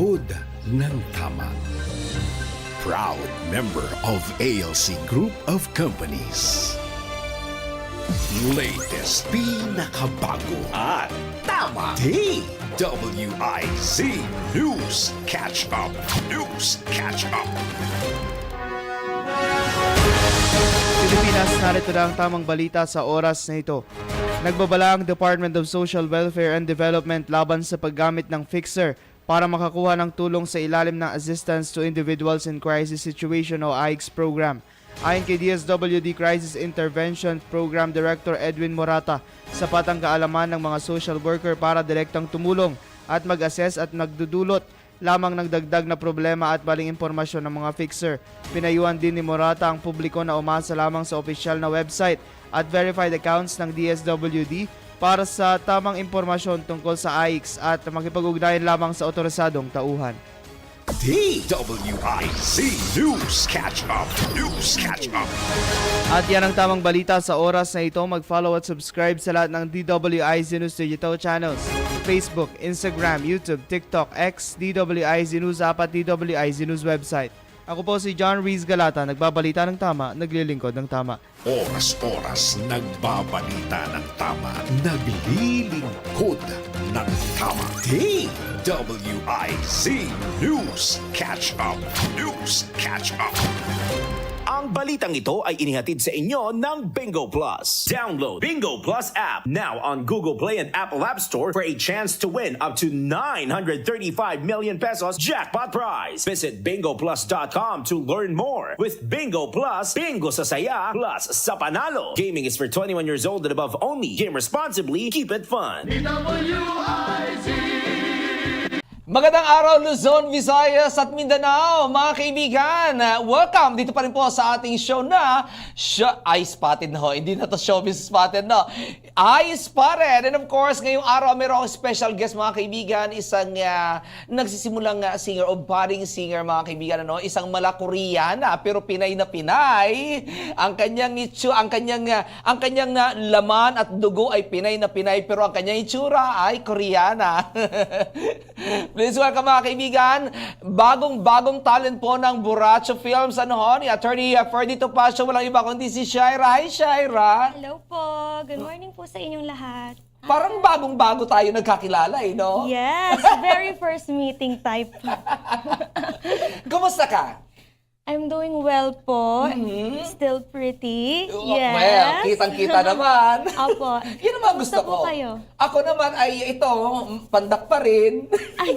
lingkod ng tama. Proud member of ALC Group of Companies. Latest pinakabago at tama. DWIZ News Catch Up. News Catch Up. Pilipinas, narito na ang tamang balita sa oras na ito. Nagbabala ang Department of Social Welfare and Development laban sa paggamit ng fixer para makakuha ng tulong sa ilalim ng Assistance to Individuals in Crisis Situation o AICS program. Ayon kay DSWD Crisis Intervention Program Director Edwin Morata, sapat ang kaalaman ng mga social worker para direktang tumulong at mag-assess at nagdudulot lamang ng dagdag na problema at maling impormasyon ng mga fixer. Pinayuhan din ni Morata ang publiko na umasa lamang sa opisyal na website at verified accounts ng DSWD para sa tamang impormasyon tungkol sa AIX at makipag-ugnayan lamang sa otorisadong tauhan. DWIZ News Catch Up. News Catch Up. At yan ang tamang balita sa oras na ito. Mag-follow at subscribe sa lahat ng DWIZ News digital channels. Facebook, Instagram, YouTube, TikTok, X, DWIZ News app at DWIZ News website. Ako po si John Reese Galata, nagbabalita ng tama, naglilingkod ng tama. Oras-oras nagbabalita ng tama, naglilingkod ng tama. DWIZ News Catch Up. News Catch Up. Ang balitang ito ay inihatid sa inyo ng Bingo Plus. Download Bingo Plus app now on Google Play and Apple App Store for a chance to win up to 935 million pesos jackpot prize. Visit bingoplus.com to learn more. With Bingo Plus, bingo sa saya plus sa panalo. Gaming is for 21 years old and above only. Game responsibly. Keep it fun. Magandang araw Luzon, Visayas at Mindanao, mga kaibigan. Uh, Welcome dito pa rin po sa ating show na Show I Spotted na ho. Hindi na to Showbiz Spotted no. I Spotted. And of course, ngayong araw meron akong special guest mga kaibigan, isang uh, nagsisimulang uh, singer o budding singer mga kaibigan ano, isang mala Koreana pero Pinay na Pinay. Ang kanyang itsu, ang kanyang uh, ang kanyang uh, laman at dugo ay Pinay na Pinay pero ang kanyang itsura ay Koreana. Please welcome mga kaibigan, bagong-bagong talent po ng Buracho Films, ano ho, ni Attorney Ferdy Topacio, walang iba kundi si Shaira. Hi, Shaira! Hello po. Good morning po sa inyong lahat. Parang bagong-bago tayo nagkakilala, eh, no? Yes, very first meeting type. Kumusta ka? I'm doing well po. Still pretty. Oh, Yes. Well, kitang-kita naman. Opo. Yun naman gusto Kamusta po ko. kayo? Ako naman ay ito, pandak pa rin. Ay,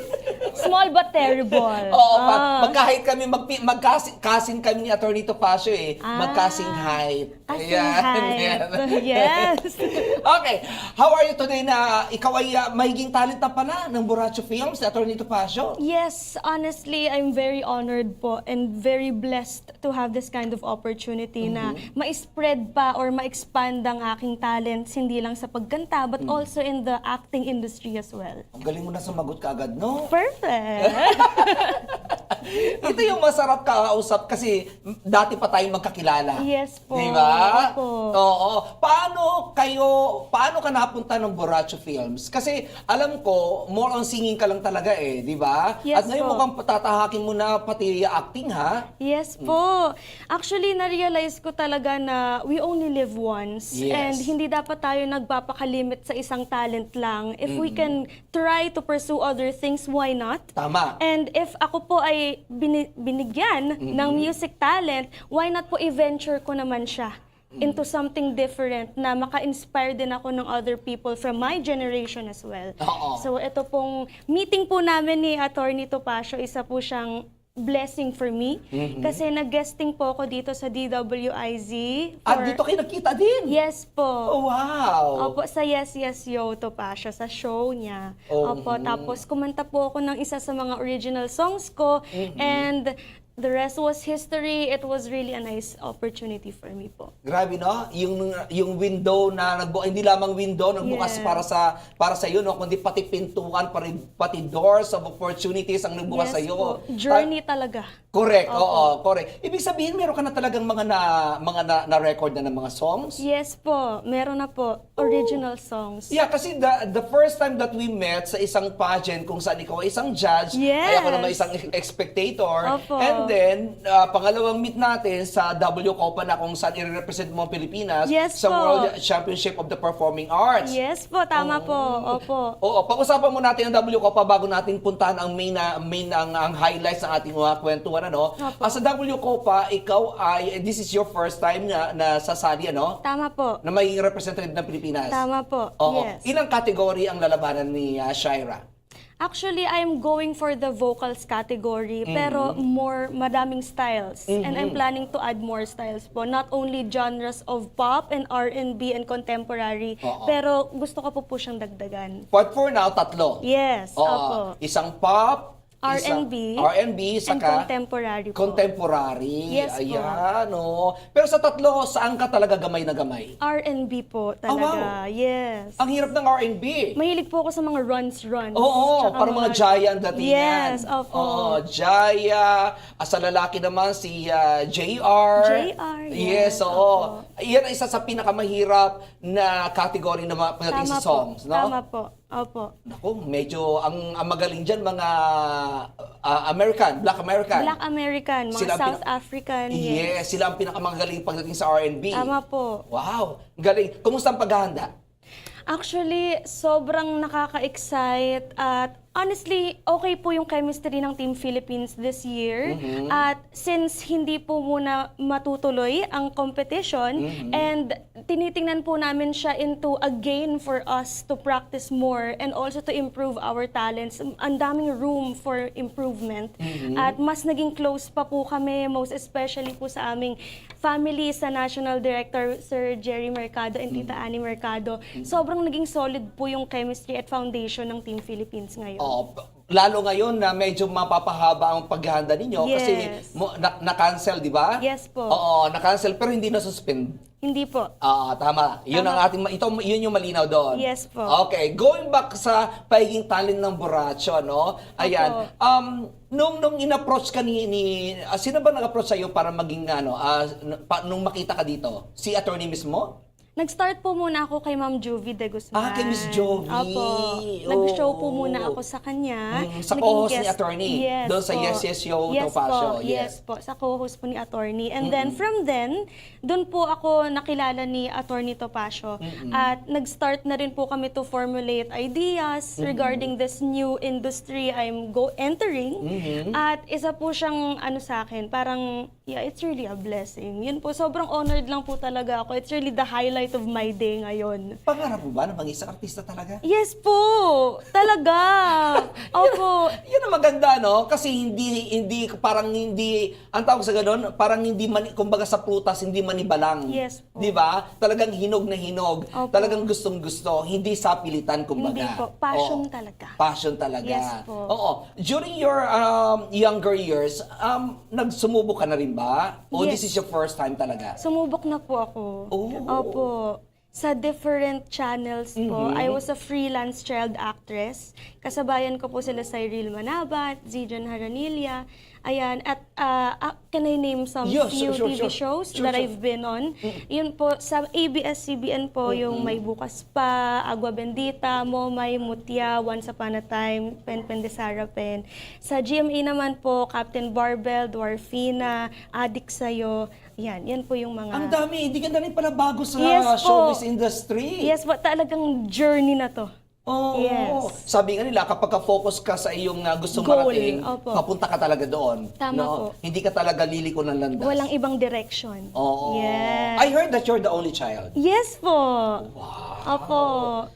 small but terrible. Oo, pa, Ah. magkahit kami, mag, magkasing kasing kami ni Attorney Topacio eh. Ah. Magkasing height. Ayan, height. ayan. Yes. okay, how are you today na ikaw ay uh, mahiging talent na pala ng Buracho Films, ni Attorney Topacio? Yes, honestly, I'm very honored po and very blessed to have this kind of opportunity na Mm-hmm. ma-spread pa or ma-expand ang aking talents hindi lang sa pagkanta but Mm. also in the acting industry as well. Ang galing mo na sumagot ka agad, no? Perfect! Ito yung masarap kausap kasi dati pa tayong magkakilala. Yes po. Di ba? Opo. Oo. Paano kayo, paano ka napunta ng Borracho Films? Kasi alam ko, more on singing ka lang talaga eh, di ba? Yes At ngayon po. mukhang tatahakin mo na pati acting ha? Yes po. Actually, na-realize ko talaga na we only live once. Yes. And hindi dapat tayo nagpapakalimit sa isang talent lang. If we can try to pursue other things, why not? Tama. And if ako po ay bini- binigyan ng music talent, why not po i-venture ko naman siya into something different na maka-inspire din ako ng other people from my generation as well. Oo. So ito pong meeting po namin ni Attorney Topacio, isa po siyang blessing for me. Kasi nag-guesting po ako dito sa DWIZ. At for- dito kayo nakita din? Yes po. Oh, wow. Opo, sa Yes Yes Yo to pa siya, sa show niya. Oh, Opo, tapos kumanta po ako ng isa sa mga original songs ko and the rest was history. It was really a nice opportunity for me po. Grabe no, yung yung window na nagbukas hindi lamang window nagbukas Yes. para sa para sa iyo no, kundi pati pintuan, pati, pati doors of opportunities ang nagbukas yes sa iyo. po. Journey talaga. Correct, Opo. oo, correct. Ibig sabihin, meron ka na talagang mga na, mga na, na-record na ng mga songs? Yes po, meron na po. Original songs. Yeah, kasi the the first time that we met sa isang pageant kung saan ikaw ay isang judge, Yes. ay ako naman isang spectator. Opo. And then, uh, pangalawang meet natin sa W Copa na kung saan i-represent mo ang Pilipinas Yes sa po. World Championship of the Performing Arts. Yes po, tama po. Opo. Oo, pag-usapan mo natin ang W Copa bago natin puntahan ang main na main ang, ang highlights ng ating mga kwentuhan ano. Opo. Ah, sa W Copa, ikaw ay this is your first time na na sasali ano? Tama po. Na magiging representative ng Pilipinas. Tama po. Oo. Yes. Ilang kategory ang lalabanan ni uh, Shaira? Actually, I'm going for the vocals category, Mm-hmm. pero more madaming styles. And I'm planning to add more styles po. Not only genres of pop and R&B and contemporary, Oo. pero gusto ko po po siyang dagdagan. But for now, tatlo. Yes, opo. Isang pop, R&B, R&B, saka contemporary po. contemporary. Yes po. Ayan, oh. Pero sa tatlo, saan ka talaga gamay na gamay? R&B po Ah, wow. talaga. Yes. Ang hirap ng R&B. Mahilig po ako sa mga runs-runs. Oo, Tsaka parang mga Jaya ang datingan. Yes, opo. Oo, Jaya. Ah, sa lalaki naman, si ah, JR. JR, Yes, yes, oo. Yan ang isa sa pinakamahirap na category na mga pagdating Tama sa songs, no? Tama po. Opo. Naku, medyo ang, ang magaling dyan mga ah, American, Black American. Black American, mga Sila South African. Yes, sila ang pinakamagaling pagdating sa R&B. Tama po. Wow, galing. Kumusta ang paghahanda? Actually, sobrang nakaka-excite at honestly, okay po yung chemistry ng Team Philippines this year. Mm-hmm. At since hindi po muna matutuloy ang competition Mm-hmm. and tinitingnan po namin siya into a gain for us to practice more and also to improve our talents. Ang daming room for improvement. Mm-hmm. At mas naging close pa po kami, most especially po sa aming family sa National Director Sir Jerry Mercado and Tita Mm-hmm. Annie Mercado. Sobrang naging solid po yung chemistry at foundation ng Team Philippines ngayon. Oh, lalo ngayon na medyo mapapahaba ang paghahanda ninyo kasi Yes. mo, na, na-cancel, di ba? Yes po. Oo, na-cancel pero hindi na-suspend. Hindi po. Ah, tama. Yun ang ating ito yun yung malinaw doon. Yes po. Okay, going back sa pagiging talent ng Borracho, no? Ayan. Opo. Um nung nung in-approach ka ni, ni ah, sino ba nag-approach sa iyo para maging ano, n- pa, nung makita ka dito? Si attorney mismo? Nag-start po muna ako kay Ma'am Juvie de Guzman. Ah, kay Miss Jovie. Opo. Nag-show po muna ako sa kanya. Mm, sa co-host ni attorney. Yes Doon sa po. Yes, Yes, Yo, yes. Po, Yes. yes po. Sa co-host po ni attorney. And then from then, doon po ako nakilala ni attorney Topacio. At nag-start na rin po kami to formulate ideas regarding this new industry I'm go entering. At isa po siyang ano sa akin, parang yeah, it's really a blessing. Yun po, sobrang honored lang po talaga ako. It's really the highlight of my day ngayon. Pangarap mo ba na maging isang artista talaga? Yes po! Talaga! Opo. Yun ang maganda, no? Kasi hindi, hindi, parang hindi, ang tawag sa ganun, parang hindi, mani, kumbaga sa prutas, hindi manibalang. Yes po. Di ba? Talagang hinog na hinog. Opo. Talagang gustong gusto. Hindi sa pilitan, kumbaga. Hindi po. Passion Oo. talaga. Passion talaga. Yes po. Oo. During your um, younger years, um, nagsumubo ka na rin ba? O Yes. this is your first time talaga? Sumubok na po ako. Oh. Opo. Sa different channels po. Mm-hmm. I was a freelance child actress. Kasabayan ko po sila sa Cyril Manabat, Zijan Haranilla. Ayan. At uh, uh, can I name some Yeah, few sure, sure, TV sure. shows Sure, that sure. I've been on? Yun po, sa ABS-CBN po, yung May Bukas Pa, Agua Bendita, Momay, Mutya, Once Upon a Time, Pen Pen de Sara Pen. Sa GMA naman po, Captain Barbell, Dwarfina, Adik Sa'yo. Yan, yan po yung mga... Ang dami, hindi ka na rin pala bago sa Yes po. showbiz industry. Yes po, talagang journey na to. Oo. Yes. Sabi nga nila, kapag ka-focus ka sa iyong uh, gustong Goal, marating, opo. papunta ka talaga doon. Tama po. Hindi ka talaga liliko ng landas. Walang ibang direction. Oo. Yes. I heard that you're the only child. Yes po. Opo.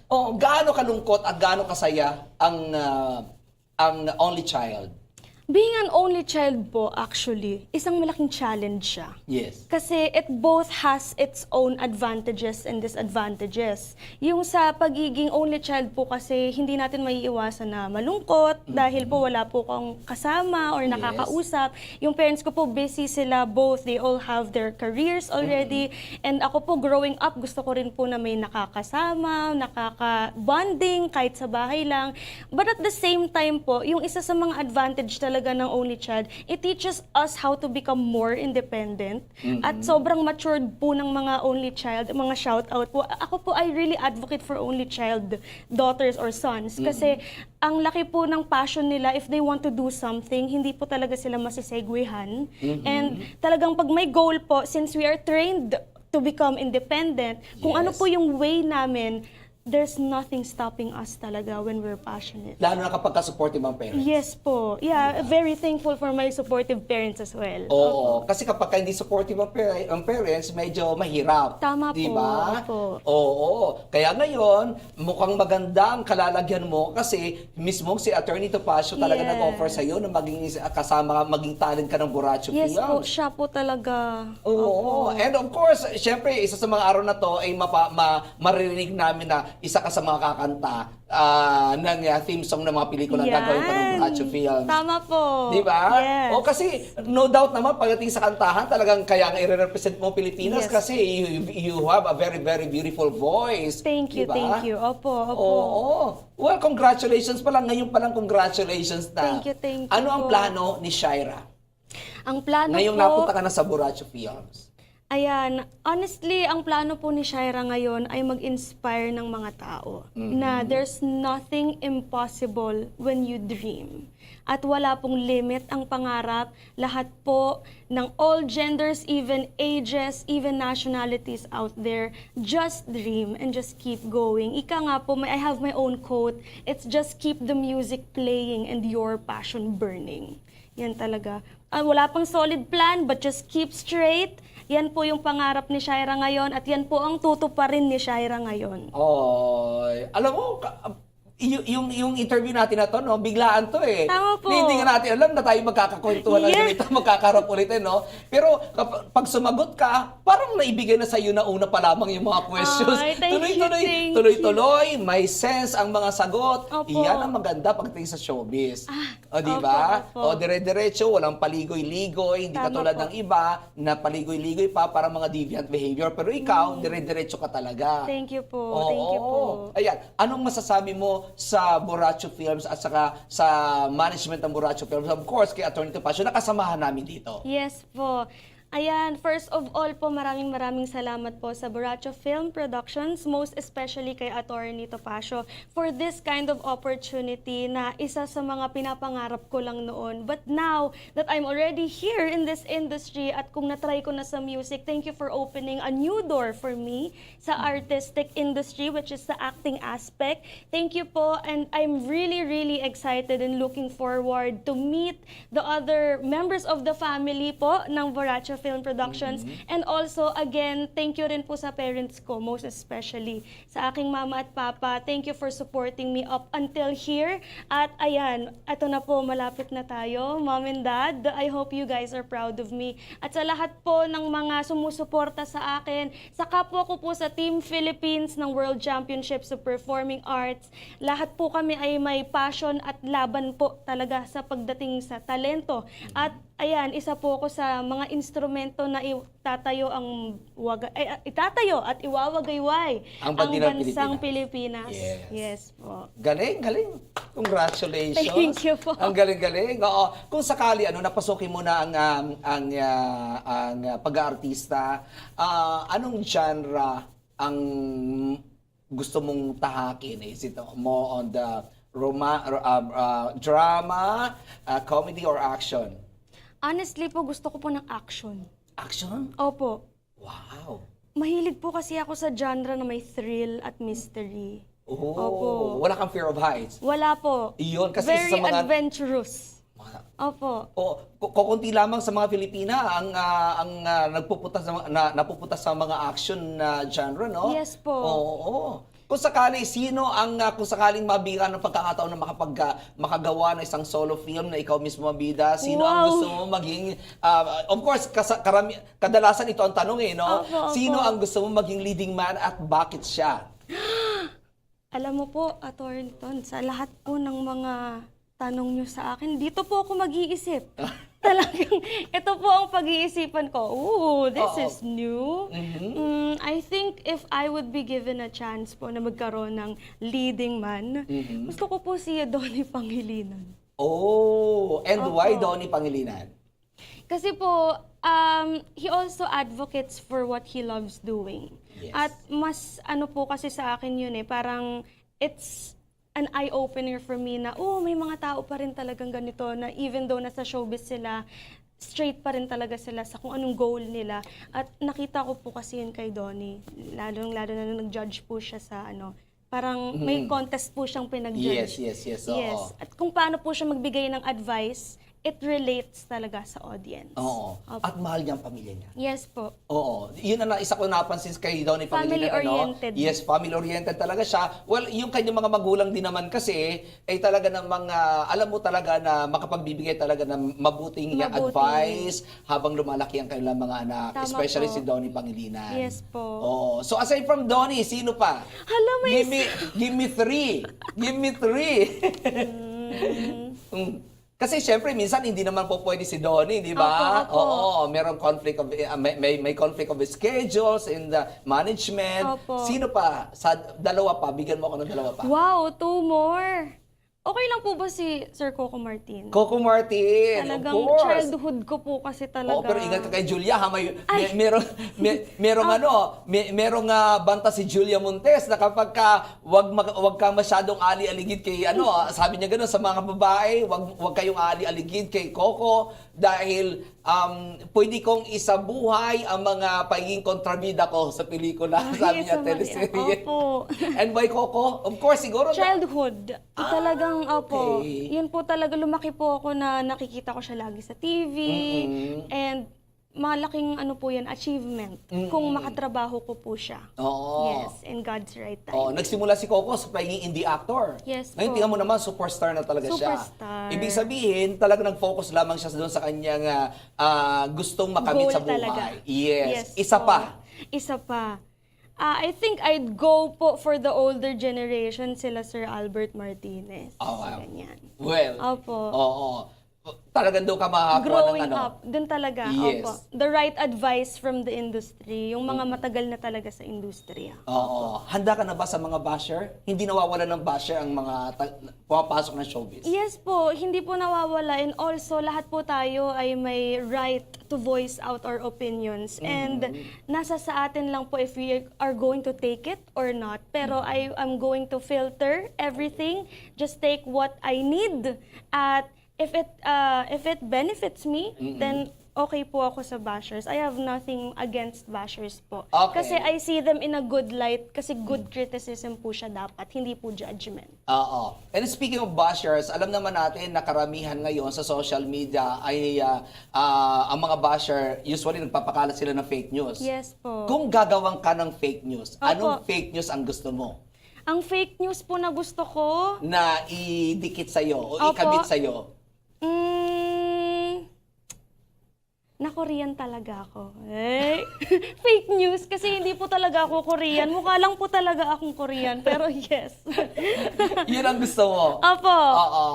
Oh, gaano kalungkot at gaano kasaya ang uh, ang only child? Being an only child po, actually, isang malaking challenge siya. Yes. Kasi it both has its own advantages and disadvantages. Yung sa pagiging only child po kasi hindi natin maiiwasan na malungkot dahil po wala po kang kasama or Yes. nakakausap. Yung parents ko po busy sila both, they all have their careers already. And ako po growing up, gusto ko rin po na may nakakasama, nakaka-bonding kahit sa bahay lang. But at the same time po, yung isa sa mga advantage talaga talaga ng only child, it teaches us how to become more independent. At sobrang matured po ng mga only child, mga shout out po. Ako po, I really advocate for only child daughters or sons. Kasi ang laki po ng passion nila if they want to do something, hindi po talaga sila masisegwehan. And talagang pag may goal po, since we are trained to become independent, kung ano Yes. po yung way namin, there's nothing stopping us talaga when we're passionate. Lalo na kapag ka-supportive ang parents. Yes po. Yeah, very thankful for my supportive parents as well. Oo, kasi kapag ka hindi supportive ang, par- ang parents, medyo mahirap. Tama Di po, opo. Oo. Kaya ngayon, mukhang maganda ang kalalagyan mo kasi mismo si Attorney Topacio talaga Yes. nag-offer sa iyo na maging kasama, maging talent ka ng Buracho Yes po, Films. siya po talaga. Oo. And of course, syempre, isa sa mga araw na to ay mapa, ma, maririnig namin na isa ka sa mga kakanta ah, ng uh, theme song ng mga pelikula na gagawin pa ng Buracho Films. Tama po. Di ba? Yes. O kasi no doubt naman pagdating sa kantahan talagang kaya nga i-represent mo Pilipinas Yes. kasi you, you have a very very beautiful voice. Thank you, Di ba? thank you. Opo, opo. Oo. Well, congratulations pa lang. Ngayon pa lang congratulations na. Thank you, thank you Ano ang plano ni Shaira? Ang plano Ngayong po... napunta ka na sa Buracho Films. Ayan, honestly, ang plano po ni Shaira ngayon ay mag-inspire ng mga tao na there's nothing impossible when you dream. At wala pong limit ang pangarap. Lahat po ng all genders, even ages, even nationalities out there, just dream and just keep going. Ika nga po, may, I have my own quote. It's just keep the music playing and your passion burning. Yan talaga. Ah, wala pang solid plan, but just keep straight. Yan po yung pangarap ni Shaira ngayon at yan po ang tutuparin ni Shaira ngayon. Oy, alam mo, ka- y- yung, yung interview natin na to, no, biglaan to eh. Tama po. Hindi nga natin alam na tayo magkakakwentuhan Yes. ganito, magkakarap ulit eh, no? Pero kap- pag sumagot ka, parang naibigay na sa iyo na una pa lamang yung mga questions. Tuloy-tuloy, tuloy-tuloy, may sense ang mga sagot. Opo. Iyan ang maganda pagdating sa showbiz. o, di ba? O, dire-diretso, walang paligoy-ligoy, hindi katulad po. ng iba na paligoy-ligoy pa para mga deviant behavior. Pero ikaw, dire-diretso ka talaga. Mm. Thank you po. Oo. Thank you po. Ayan, anong masasabi mo sa Buracho Films at saka sa management ng Buracho Films? Of course, kay Attorney Topacio, nakasamahan namin dito. Yes po. Ayan, first of all po, maraming maraming salamat po sa Buracho Film Productions, most especially kay Attorney Topacio for this kind of opportunity na isa sa mga pinapangarap ko lang noon. But now that I'm already here in this industry at kung natry ko na sa music, thank you for opening a new door for me sa artistic industry, which is the acting aspect. Thank you po, and I'm really, really excited and looking forward to meet the other members of the family po ng Film Productions. And also, again, thank you rin po sa parents ko, most especially sa aking mama at papa. Thank you for supporting me up until here. At ayan, ito na po, malapit na tayo. Mom and Dad, I hope you guys are proud of me. At sa lahat po ng mga sumusuporta sa akin, sa kapwa ko po sa Team Philippines ng World Championships of Performing Arts, lahat po kami ay may passion at laban po talaga sa pagdating sa talento. At ayan, isa po ako sa mga instrumento na itatayo ang waga, eh, itatayo at iwawagayway Ang bandila ng bansang Pilipinas. Yes. yes po. Galing, galing. Congratulations. Thank you po. Ang galing-galing. Oo. Kung sakali ano napasukin mo na ang um, ang ah, ang ah, pag-aartista, ah, anong genre ang gusto mong tahakin? Is it more on the roma, uh, uh, drama, uh, comedy or action? Honestly po, gusto ko po ng action. Action? Opo. Wow. Mahilig po kasi ako sa genre na may thrill at mystery. Oh, Opo. wala kang fear of heights. Wala po. Iyon, kasi Very sa mga- adventurous. Mga- Opo. O ku- kukunti lamang sa mga Pilipina ang ah, ang ah, nagpupunta sa mga- na, napupunta sa mga action na genre, no? Yes po. Oo. oo. Kung sakali sino ang ah, kung sakaling mabigyan ng pagkakataon na makapag ah, makagawa ng isang solo film na ikaw mismo ang bida, sino ang Wow. gusto mo maging ah, of course kasa, karami, kadalasan ito ang tanong eh, no? Opo, opo. Sino ang gusto mo maging leading man at bakit siya? Alam mo po, Atornton, sa lahat po ng mga tanong nyo sa akin, dito po ako mag-iisip. Talagang, ito po ang pag-iisipan ko. Ooh, this Oo. is new. Mm, I think if I would be given a chance po na magkaroon ng leading man, gusto ko po si Donnie Pangilinan. Oh, and why Donnie Pangilinan? Kasi po, um, he also advocates for what he loves doing. Yes. At mas ano po kasi sa akin yun eh, parang it's an eye-opener for me na, oh, may mga tao pa rin talagang ganito na even though nasa showbiz sila, straight pa rin talaga sila sa kung anong goal nila. At nakita ko po kasi yun kay Donnie, lalo-lalo na nung nag-judge po siya sa ano, parang may contest po siyang Yes, pinag-judge. yes, yes, oo. Yes. At kung paano po siya magbigay ng advice, it relates talaga sa audience. Oo. Opo. At mahal niya ang pamilya niya. Yes po. Oo. Yun ang isa ko napansin kay Donnie Pangilinan. Family-oriented. Ano? Yes, family-oriented talaga siya. Well, yung kanyang mga magulang din naman kasi, ay talaga ng mga, alam mo talaga na makapagbibigay talaga ng mabuting Mabuting. advice habang lumalaki ang kanilang mga anak. Tama especially po. si Donnie Pangilinan. Yes po. Oo. So aside from Donnie, sino pa? Hala, may Give me, give me three. Give me three. Mm. Kasi syempre minsan hindi naman po pwede si Donnie, di ba? Opo, opo. Oo, merong conflict of uh, may, may may conflict of schedules in the management. Opo. Sino pa? Sa dalawa pa, bigyan mo ako ng dalawa pa. Wow, two more. Okay lang po ba si Sir Coco Martin? Coco Martin, Talagang of course. childhood ko po kasi talaga. Oo, pero ingat ka kay Julia ha, may, may Ay. merong may, merong ano, may, merong ah, banta si Julia Montes na kapag ka wag mag, wag ka masyadong ali-aligid kay ano, ah, sabi niya gano'n sa mga babae, wag wag kayong ali-aligid kay Coco dahil um, pwede kong isabuhay ang mga pagiging kontrabida ko sa pelikula, Ay, sabi niya teleserye. Opo. And why Coco? Of course, siguro na- Childhood. talagang, opo. okay. Yun po talaga, lumaki po ako na nakikita ko siya lagi sa TV. And malaking ano po yan, achievement. Kung makatrabaho ko po siya. Oo. Yes, in God's right time. Oh, nagsimula si Coco sa pagiging indie actor. Yes Ngayon, po. tingnan mo naman, superstar na talaga Superstar. siya. Ibig sabihin, talaga nag-focus lamang siya doon sa kanyang ah, ah, gustong makamit Goal sa buhay. talaga. Yes. Isa po. pa. Isa pa. Ah, I think I'd go po for the older generation, sila Sir Albert Martinez. Oh, wow. Ganyan. Well, Opo. oo. Talagang doon ka makakuha Growing ng ano. up, dun talaga. Yes. Opo. The right advice from the industry. Yung mga matagal na talaga sa industriya. Oo. Handa ka na ba sa mga basher? Hindi nawawala ng basher ang mga ta- pumapasok ng showbiz? Yes po, hindi po nawawala. And also, lahat po tayo ay may right to voice out our opinions. And nasa sa atin lang po if we are going to take it or not. Pero I am going to filter everything. Just take what I need. At if it uh, if it benefits me, then okay po ako sa bashers. I have nothing against bashers po. Okay. Kasi I see them in a good light. Kasi good criticism po siya dapat, hindi po judgment. Oo. And speaking of bashers, alam naman natin na karamihan ngayon sa social media ay ah, ah, ang mga basher usually nagpapakalat sila ng fake news. Yes po. Kung gagawang ka ng fake news, Opo. anong fake news ang gusto mo Ang fake news po na gusto ko, na idikit sa'yo o Opo. ikabit sa'yo? Mm, na Korean talaga ako. Eh? fake news kasi hindi po talaga ako Korean. Mukha lang po talaga akong Korean, pero yes. Yun ang gusto mo? Opo. Oo.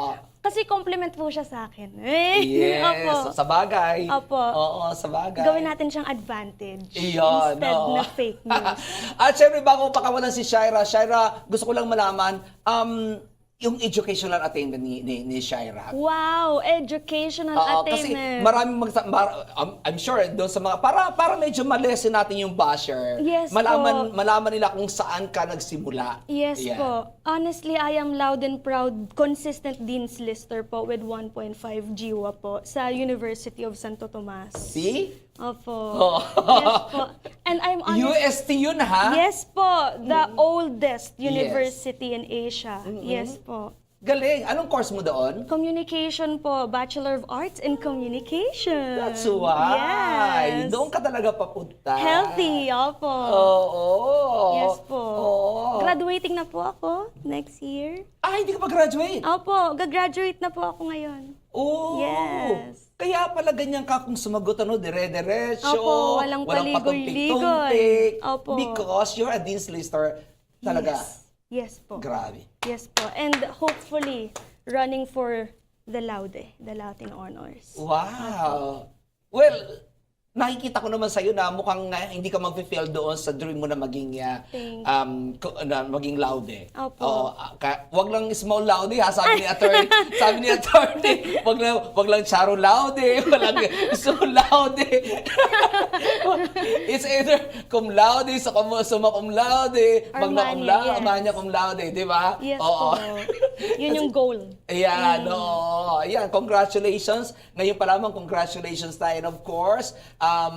Kasi compliment po siya sa akin. Eh? Yes, Opo. sa bagay. Opo. Oo, sa bagay. Gawin natin siyang advantage. Iyon, instead oo. na fake news. At syempre, bago pakawalan si Shaira, Shaira, gusto ko lang malaman, um, yung educational attainment ni, ni, ni Shaira. wow, educational Oo, kasi attainment. maraming magsa- mar- um, I'm sure doon sa mga para para medyo ma-lessen natin yung basher. Yes malaman po. malaman nila kung saan ka nagsimula. Yes Yan. po. Honestly, I am loud and proud consistent Dean's Lister po with 1.5 GWA po sa University of Santo Tomas. See? Opo. Oh. Yes po. And I'm honest. UST yun ha? Yes po. The oldest university in Asia. Yes po. Galing. Anong course mo doon? Communication po. Bachelor of Arts in Communication. That's why. Yes. Doon ka talaga papunta. Healthy. Opo. Oo. Yes po. Oo. Graduating na po ako next year. ah, hindi ka pa graduate? Opo, gagraduate na po ako ngayon. Oo. Yes. Kaya pala ganyan ka kung sumagot ano, dire-diretso. Opo, walang patumpik-tumpik. Opo. Because you're a Dean's Lister. Talaga. Yes. Yes po. Grabe. Yes po. And hopefully, running for the Laude, the Latin Honors. Wow. Well, nakikita ko naman sa'yo na mukhang ah, hindi ka mag-fail doon sa dream mo na maging you. um, na maging laude. Opo. Oo, ah, ka, wag lang small laude ha, sabi ni attorney. sabi ni attorney, wag lang wag lang charo laude, walang small laude. It's either cum laude, sa cum, summa cum laude, magna cum laude, yes. mania cum laude, di ba? Yes Oo. po. Yun yung goal. Ayan, oo. Ayan, congratulations. Ngayon pa lamang, congratulations tayo. And of course, um,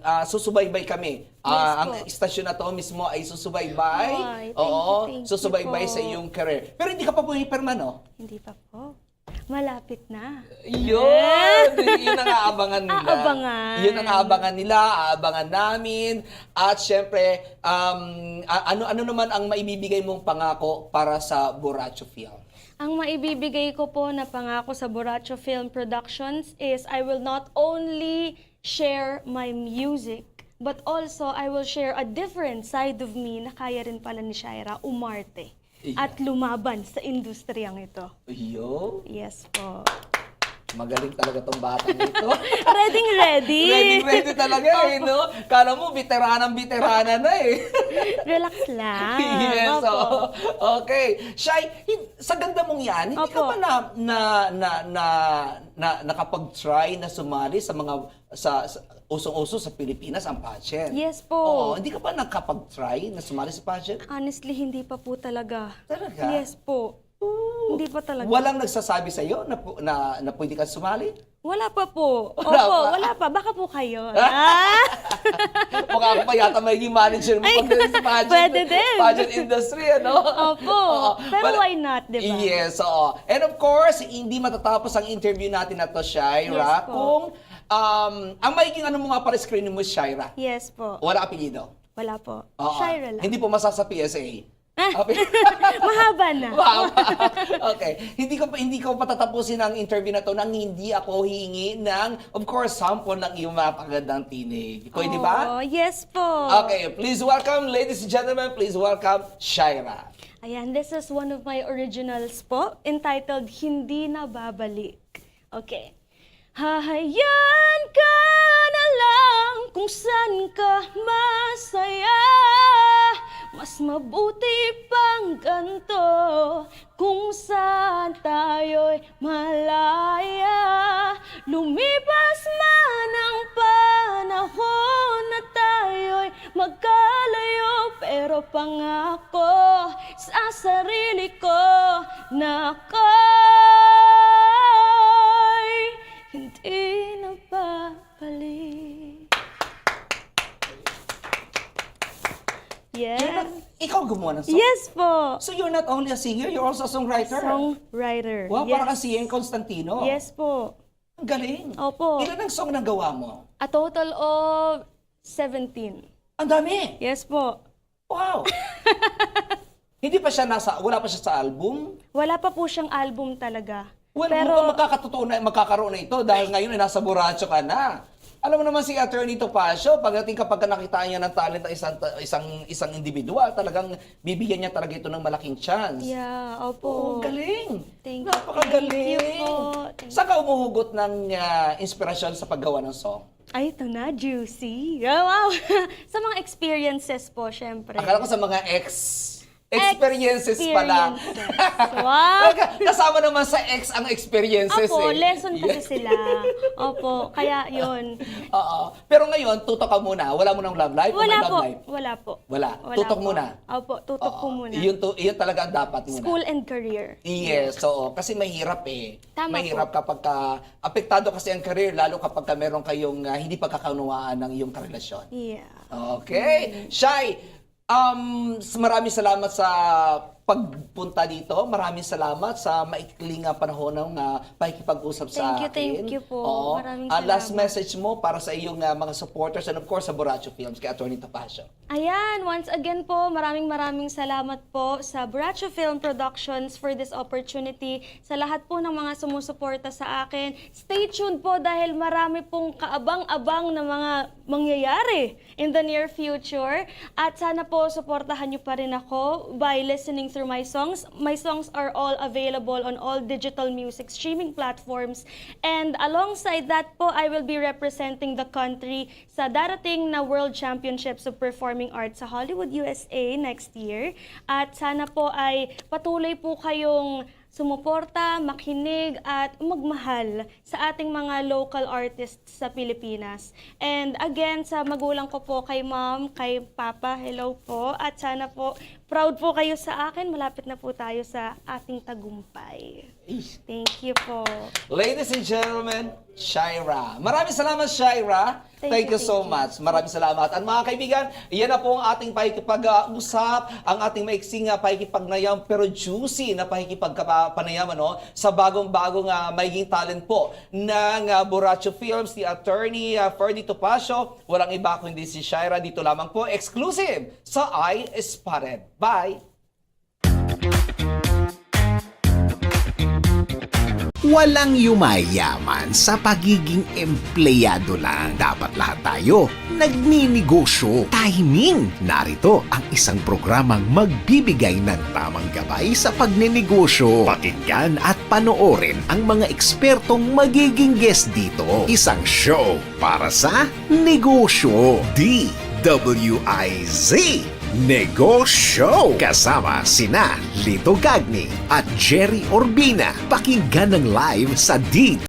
ah, susubaybay kami. Ah, ang po. istasyon na to mismo ay susubaybay. Ay, thank Oo, you, thank you susubaybay po. sa iyong career. Pero hindi ka pa pumipirma, no? Hindi pa po. Malapit na. Yun! Yun ang aabangan nila. Aabangan. Yun ang aabangan nila, aabangan namin. At syempre, um, a- ano, ano naman ang maibibigay mong pangako para sa Borracho Film? Ang maibibigay ko po na pangako sa Borracho Film Productions is I will not only share my music, but also I will share a different side of me na kaya rin pala ni Shaira umarte at lumaban sa industriyang ito. Yo, Yes po. Magaling talaga tong batang ito. Ready, ready. ready, ready talaga eh, no? Kala mo, veteranang veterana na eh. Relax lang. yes, Opo. Okay. Shai, sa ganda mong yan, hindi ka Opo. ba na, na, na, na, na nakapag-try na sumali sa mga, sa, sa usong-uso sa Pilipinas ang pageant? Yes po. Oo, hindi ka ba nakapag-try na sumali sa pageant? Honestly, hindi pa po talaga. Talaga? Yes po. Hindi pa talaga. Walang nagsasabi sa'yo na, pu- na, na pwede ka sumali? Wala pa po. Wala Opo, pa. wala pa. Baka po kayo. ah? Mukha ko pa yata magiging manager mo pagdating sa pageant, pwede din. pageant industry, ano? Opo. Pero Well, why not, di ba? Yes, oo. And of course, hindi matatapos ang interview natin na to, Shaira, Yes po. kung um, ang magiging ano mo nga para screen mo, Shaira, Yes po. wala apelyido. Wala po. Oo. Shira lang. Hindi po masasa PSA. Ah. Mahaba na. Wow. okay. Hindi ko pa hindi ko patatapusin ang interview na to nang hindi ako hihingi ng of course sample ng iyong mapagandang tinig. Pwede ba? Oh, yes po. Okay, please welcome, ladies and gentlemen, please welcome Shaira. Ayan, this is one of my originals po, entitled Hindi na Babalik. Okay. Hahayaan ka na lang kung saan ka masaya Mas mabuti pang ganito kung saan tayo'y malaya. Lumipas man ang panahon na tayo'y magkalayo Pero pangako sa sarili ko na ako'y hindi You're not, Yes. ikaw gumawa ng song? Yes po. So you're not only a singer, you're also a songwriter? Songwriter. Wow, yes. parang ka si Ian Constantino. Yes po. Ang galing. Opo. Ilan ang song na gawa mo? A total of 17. Ang dami. Yes po. Wow. Hindi pa siya nasa, wala pa siya sa album? Wala pa po siyang album talaga. Well, Pero mukhang makakatotoo na, magkakaroon na ito dahil ngayon ay nasa Borracho ka na. Alam mo naman si Attorney Topacio, pagdating kapag nakita niya ng talent ng isang, isang, isang individual, talagang bibigyan niya talaga ito ng malaking chance. yeah, opo. galing. Thank you. Napakagaling. Thank you po. Thank Saan ka umuhugot ng ah, inspirasyon sa paggawa ng song? Ay, ito na, juicy. Oh, wow. sa mga experiences po, syempre. Akala ko sa mga ex experiences pala. Experiences. Wow. Kasama naman sa ex ang experiences Opo, eh. lesson kasi sila. Opo, kaya yun. Oo. Pero ngayon, tutok ka muna. Wala mo ng love life? Wala love po. life? Wala po. Wala. Tutok po. muna. Opo, tutok po Oo. muna. Iyon, to, iyon talaga ang dapat muna. School and career. Yes, oo. Kasi mahirap eh. Tama mahirap kapag ka, apektado kasi ang career, lalo kapag ka meron kayong ah, hindi pagkakaunawaan ng iyong karelasyon. Yeah. Okay. Shai, um, maraming salamat sa pagpunta dito. Maraming salamat sa maikling panahon ng uh, pakikipag-usap sa Thank you, akin. thank you po. Oo. Maraming last salamat. message mo para sa iyong ah, mga supporters and of course sa Borracho Films kay Attorney Tapasio. Ayan, once again po, maraming maraming salamat po sa Bracho Film Productions for this opportunity. Sa lahat po ng mga sumusuporta sa akin, stay tuned po dahil marami pong kaabang-abang na mga mangyayari in the near future. At sana po, suportahan niyo pa rin ako by listening through through my songs. My songs are all available on all digital music streaming platforms. And alongside that po, I will be representing the country sa darating na World Championships of Performing Arts sa Hollywood, USA next year. At sana po ay patuloy po kayong sumuporta, makinig at magmahal sa ating mga local artists sa Pilipinas. And again, sa magulang ko po, kay mom, kay papa, hello po. At sana po, proud po kayo sa akin. Malapit na po tayo sa ating tagumpay. Thank you po. Ladies and gentlemen, Shaira. Maraming salamat, Shaira. Thank, Thank you, you, so you. much. Maraming salamat. At mga kaibigan, iyan na po ang ating pakikipag-usap, ang ating maiksing uh, pakikipagnayam pero juicy na pakikipagpanayam ano, sa bagong-bagong uh, magiging talent po ng uh, Borracho Films, the attorney uh, Ferdy Topacio. Walang iba kundi si Shaira. Dito lamang po, exclusive sa I Spotted. Bye! Walang yumayaman sa pagiging empleyado lang. Dapat lahat tayo nagninegosyo. Timing! Narito ang isang programang magbibigay ng tamang gabay sa pagnenegosyo. Pakinggan at panoorin ang mga ekspertong magiging guest dito. Isang show para sa negosyo. D-W-I-Z Negosyo! Kasama sina Lito Gagni at Jerry Orbina. Pakinggan ng live sa D